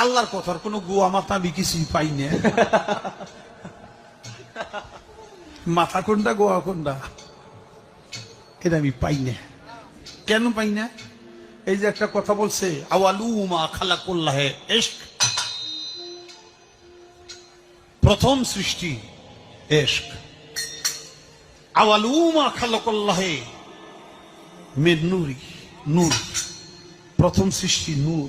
আল্লাহর কথার কোনো গোয়া মাথা আমি পাই না। মাথা কোনটা গোয়া কোনটা? এটা আমি পাই না। কেন পাই না? এই যে একটা কথা বলছে আওয়ালুমা খালা এস্ক প্রথম সৃষ্টি এস্ক আওয়ালু মা খালা করলাহে মেদ নূর। প্রথম সৃষ্টি নূর।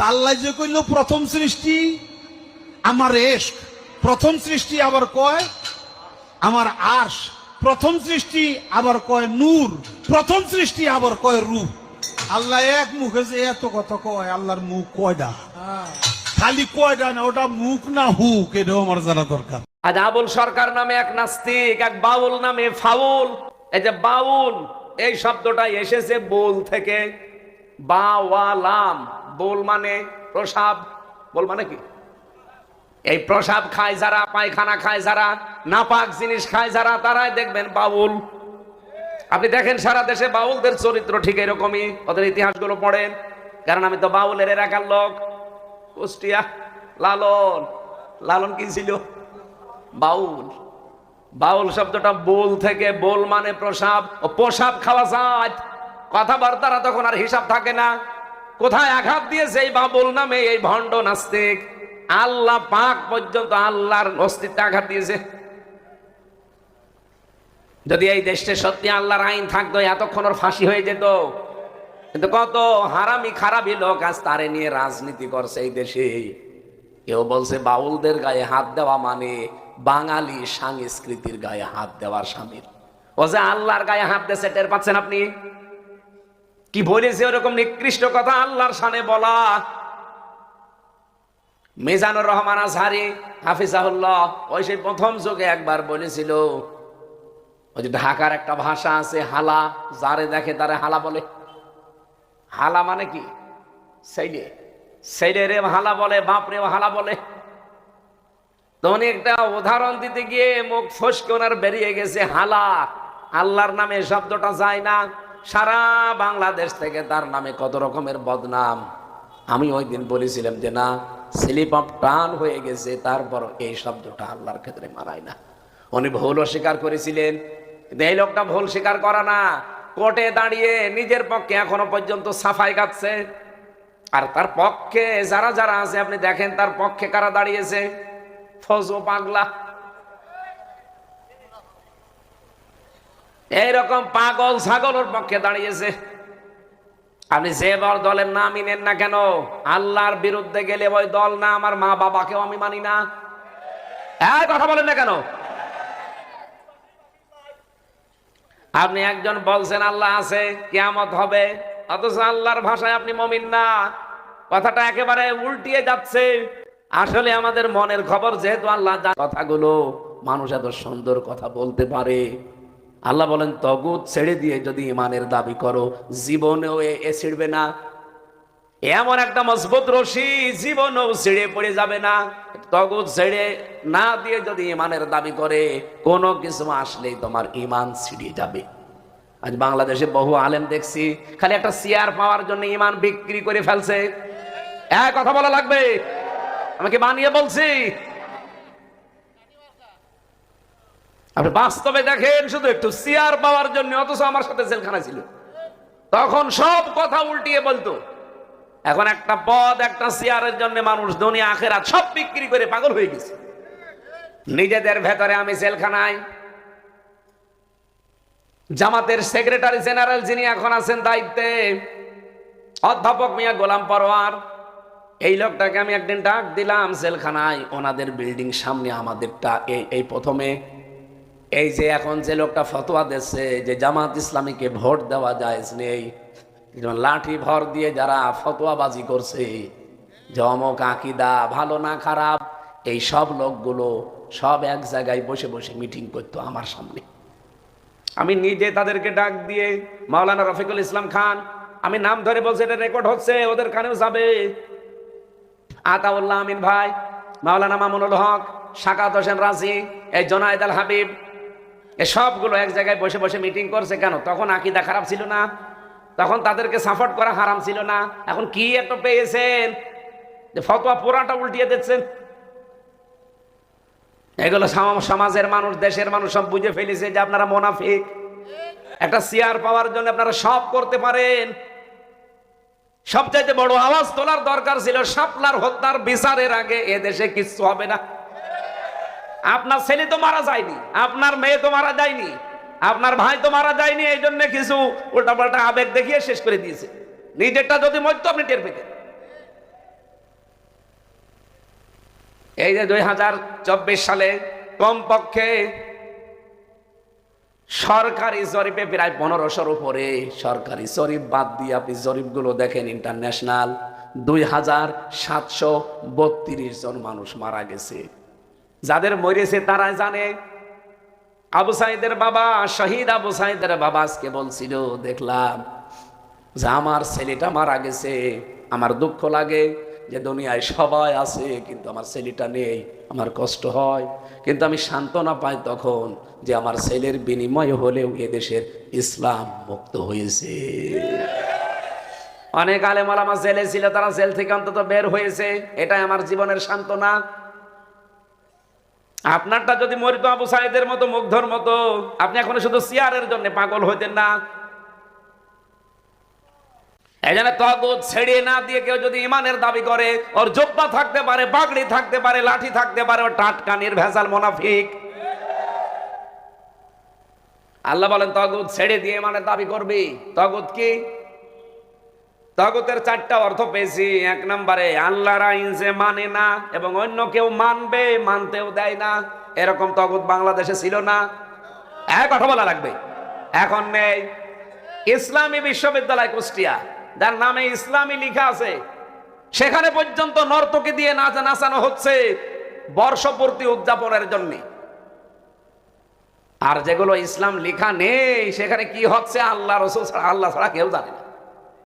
তাল্লাই যে কইল, প্রথম সৃষ্টি আমার এশ, প্রথম সৃষ্টি আবার কয় আমার আশ, প্রথম সৃষ্টি আবার কয় নূর, প্রথম সৃষ্টি আবার কয় রূপ। আল্লাহ এক মুখে যে এত কথা কয়, আল্লাহর মুখ কয়টা খালি কয়টা না, ওটা মুখ না হুক, এটাও আমার জানা দরকার। আজ আবুল সরকার নামে এক নাস্তিক, এক বাউল নামে ফাউল। এই যে বাউল, এই শব্দটা এসেছে বোল থেকে। বাওয়ালাম বোল মানে প্রসাব বল মানে কি? এই প্রসাব খায় যারা, পায়খানা খায় যারা, নাপাক জিনিস খায় যারা, তারাই দেখবেন বাউল। আপনি দেখেন সারা দেশে বাউলদের চরিত্র ঠিক এরকমই, ওদের ইতিহাসগুলো পড়েন, কারণ আমি তো বাউলের এলাকার লোক। কুষ্টিয়া, লালন লালন কি ছিল? বাউল। বাউল শব্দটা বোল থেকে, বোল মানে প্রসাব, ও প্রসাব খাওয়া যায়। কথাবার্তারা তখন আর হিসাব থাকে না। কোথায় আঘাত দিয়েছে এই বাবুল নামে এই ভণ্ড নাস্তিক? আল্লাহ পাক পর্যন্ত আল্লাহর অস্তিত্বে আঘাত দিয়েছে। যদি এই দেশে সত্যি আল্লাহর আইন থাকতো, এতক্ষণ ওর ফাঁসি হয়ে যেত। কিন্তু কত হারামি খারাপি লোক আজ তারে নিয়ে রাজনীতি করছে এই দেশে। কেউ বলছে বাউলদের গায়ে হাত দেওয়া মানে বাঙালি সংস্কৃতির গায়ে হাত দেওয়ার সামিল ও যে আল্লাহর গায়ে হাত দিয়েছে, টের পাচ্ছেন আপনি? কি বলেছে ওরকম নিকৃষ্ট কথা আল্লাহর সানে বলা? মিজানুর রহমান আজহারি, হাফিজাহুল্লাহ, ওই সেই প্রথম যুগে একবার বলেছিল, ওই যে ঢাকার একটা ভাষা আছে, হালা, যারে দেখে তারে হালা বলে। হালা মানে কি? সেইলে। সেইলে রে হালা বলে বাপরে হালা বলে। তো উনি একটা উদাহরণ দিতে গিয়ে মুখ ফসকে ওনার বেরিয়ে গেছে, হালা। আল্লাহর নামে শব্দটা যায় না। সারা বাংলাদেশ থেকে তার নামে কত রকমের বদনাম। আমি ওই দিন বলেছিলাম যে, না, স্লিপ অফ টান হয়ে গেছে, তারপর এই শব্দটা আল্লাহর ক্ষেত্রে মারায় না। উনি ভুল স্বীকার করেছিলেন, কিন্তু এই লোকটা ভুল স্বীকার করা না। কোর্টে দাঁড়িয়ে নিজের পক্ষে এখনও পর্যন্ত সাফাই গাচ্ছে আর তার পক্ষে, যারা যারা আছে, আপনি দেখেন তার পক্ষে কারা দাঁড়িয়েছে? ফজো পাগলা। এইরকম পাগল ছাগলের পক্ষে দাঁড়িয়েছে। আপনি যে বল দলের নামই নেন না কেন, আল্লাহর বিরুদ্ধে গেলে ওই দল না, আমার মা বাবাকেও আমি মানি না। এই কথা বলেন না কেন? আপনি একজন বলছেন আল্লাহ আছে, কিয়ামত হবে, অথচ আল্লাহর ভাষায় আপনি মমিন না। কথাটা একেবারে উল্টিয়ে যাচ্ছে। আসলে আমাদের মনের খবর যেহেতু আল্লাহ কথাগুলো মানুষ এত সুন্দর কথা বলতে পারে আল্লাহ বলেন, তগুত ছেড়ে দিয়ে যদি ইমানের দাবি করো, জীবনেও এ ছিড়বে না। এমন একটা মজবুত রশি, জীবনেও ছিঁড়ে পড়ে যাবে না। তগুত ছেড়ে না দিয়ে যদি ইমানের দাবি করে, কোনো কিছু আসলেই তোমার ইমান ছিঁড়ে যাবে। আজ বাংলাদেশে বহু আলেম দেখছি, খালি একটা চেয়ার পাওয়ার জন্য ইমান বিক্রি করে ফেলছে। এক কথা বলা লাগবে? আমাকে বানিয়ে বলছি? আপনি বাস্তবে দেখেন, শুধু একটু চেয়ার পাওয়ার জন্য, অথচ আমার সাথে জেলখানা ছিল। তখন সব কথা উল্টিয়ে বলতো, এখন একটা পদ, একটা চেয়ারের জন্য মানুষ দুনিয়া আখেরা সব বিক্রি করে পাগল হয়ে গেছে। নিজেদের ভেতরে আমি জেলখানায়। জামাতের সেক্রেটারি জেনারেল যিনি এখন আছেন দায়িত্বে, অধ্যাপক মিয়া গোলাম পরোয়ার, এই লোকটাকে আমি একদিন ডাক দিলাম, জেলখানায় ওনাদের বিল্ডিং সামনে আমাদেরটা এই প্রথমে এই যে এখন যে লোকটা ফতোয়া দিচ্ছে যে জামাত ইসলামীকে ভোট দেওয়া যায় নেই যেমন লাঠি ভর দিয়ে যারা ফতোয়াবাজি করছে, যে অমক আকিদা, ভালো না খারাপ, এই সব লোকগুলো সব এক জায়গায় বসে বসে মিটিং করতো আমার সামনে। আমি নিজে তাদেরকে ডাক দিয়ে, মাওলানা রফিকুল ইসলাম খান, আমি নাম ধরে বলছি, এটা রেকর্ড হচ্ছে, ওদের কানেও যাবে। আতাউল্লাহ আমিন ভাই, মাওলানা মামুনুল হক শাকাত হোসেন রাজি, এই জোনায়েদ আল হাবিব সবগুলো এক জায়গায় বসে বসে মিটিং করছে কেন? তখন আকিদা খারাপ ছিল না। তখন তাদেরকে সাপোর্ট করা হারাম ছিল না। এখন কি একটা পেয়েছেন? যে ফতোয়া পুরাটা উল্টিয়ে দিচ্ছেন। এগুলো সমাজের মানুষ, দেশের মানুষ সব বুঝে ফেলেছে যে আপনারা মোনাফিক। একটা চেয়ার পাওয়ার জন্য আপনারা সব করতে পারেন। সবচাইতে বড় আওয়াজ তোলার দরকার ছিল শাপলার হত্যার বিচারের আগে এ দেশে কিচ্ছু হবে না। আপনার ছেলে তো মারা যায়নি, আপনার মেয়ে তো মারা যায়নি, আপনার ভাই তো মারা যায়নি, এই জন্য কিছু উল্টাপাল্টা আবেগ দেখিয়ে শেষ করে দিয়েছে। নিজেরটা যদি মরতো আপনি টের পেতেন। এই যে দুই হাজার চব্বিশ সালে কমপক্ষে সরকারি জরিপে প্রায় পনেরোশোর উপরে সরকারি জরিপ বাদ দিয়ে আপনি জরিপগুলো দেখেন ইন্টারন্যাশনাল দুই হাজার সাতশো বত্রিশ জন মানুষ মারা গেছে। যাদের মরেছে তারা জানে। আবু সাইদের বাবা, শহীদ আবু সাইদের বাবা আজকে বলছিল, দেখলাম যে আমার ছেলেটা মারা গেছে। আমার দুঃখ লাগে যে দুনিয়ায় সবাই আছে, কিন্তু আমার ছেলেটা নেই। আমার কষ্ট হয়। কিন্তু আমি সান্ত্বনা পাই তখন যে আমার ছেলের বিনিময় হলেও এদেশের ইসলাম মুক্ত হয়েছে। অনেক আলেমাল আমার জেলে ছিল, তারা জেল থেকে অন্তত বের হয়েছে। এটাই আমার জীবনের সান্ত্বনা। আপনারটা যদি মরিত আবু সাইদের মতো, মুগ্ধর মতো, আপনি এখন শুধু চেয়ারের জন্য পাগল হইতেন না। এই তগুত ছেড়িয়ে না দিয়ে কেউ যদি ইমানের দাবি করে, ওর জব্বা থাকতে পারে পাগড়ি থাকতে পারে, লাঠি থাকতে পারে, ওর টাটকা নির্ভেজাল মোনাফিক। আল্লাহ বলেন, তগুত ছেড়ে দিয়ে ইমানের দাবি করবি? তগুত কি? তগুতের চারটা অর্থ পেয়েছি। এক নম্বরে, আল্লাহর আইন মানে না এবং অন্য কেউ মানবে, মানতেও দেয় না। এরকম তগুত বাংলাদেশে ছিল না। এক কথা বলা লাগবে। এখন নেই। ইসলামী বিশ্ববিদ্যালয় কুষ্টিয়া, যার নামে ইসলামী লিখা আছে। সেখানে পর্যন্ত নর্তকি দিয়ে নাচ নাচানো হচ্ছে বর্ষপূর্তি উদযাপনের জন্য। আর যেগুলো ইসলাম লেখা নেই, সেখানে কি হচ্ছে? আল্লাহ রসুল আল্লাহ ছাড়া কেউ জানে না।